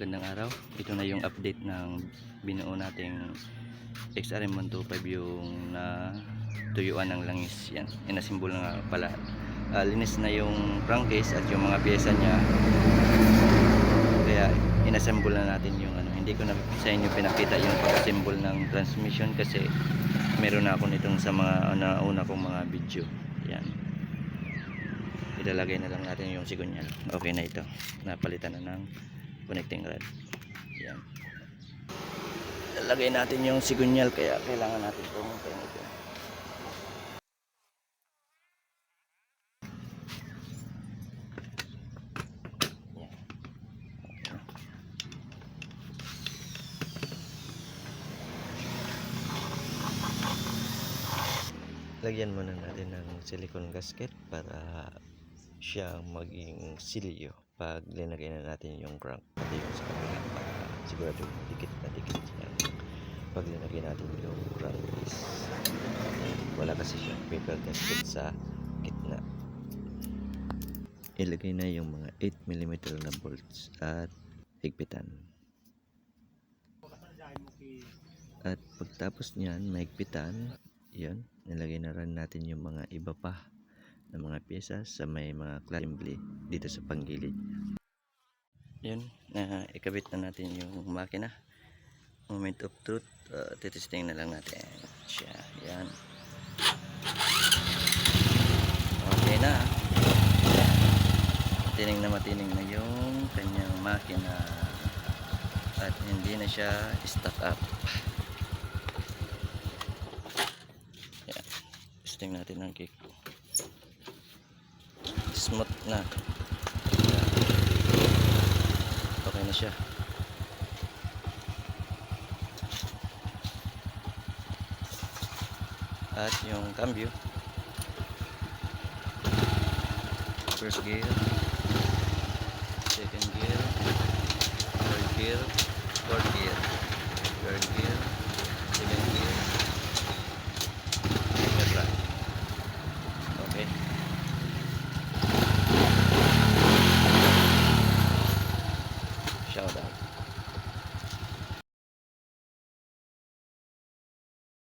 magandang araw. Ito na yung update ng binuo nating XRM 125 yung na tuyuan ng langis. Yan, inasimbol na pala. Ah, linis na yung crankcase at yung mga pyesa niya. Kaya inassemble na natin yung ano. Hindi ko na sa inyo pinakita yung pag-assemble ng transmission kasi meron na ako nitong sa mga nauna kong mga video. Yan. Ilalagay na lang natin yung sigunyal. Okay na ito. Napalitan na ng connecting rod. Yan. Ilalagay natin yung sigunyal kaya kailangan natin pumunta na. Lagyan muna natin ng silicone gasket para siya maging silyo pag linagay na natin yung crank pati yung sa kabila para sigurado dikit na dikit siya. Pag linagay natin yung crank is wala kasi siya paper gasket sa gitna. Ilagay na yung mga 8mm na bolts at higpitan. At pagtapos niyan maigpitan yun nilagay na rin natin yung mga iba pa na mga pyesa sa may mga assembly dito sa panggilid yun na ikabit na natin yung makina. Moment of truth uh, titesting na lang natin siya. Yan. Okay na. Matining na matining na yung kanyang makina. At hindi na siya stuck up. Yan. Testing natin ang kick smooth na. Okay na siya. At yung cambio first gear. Second gear. Third gear. Fourth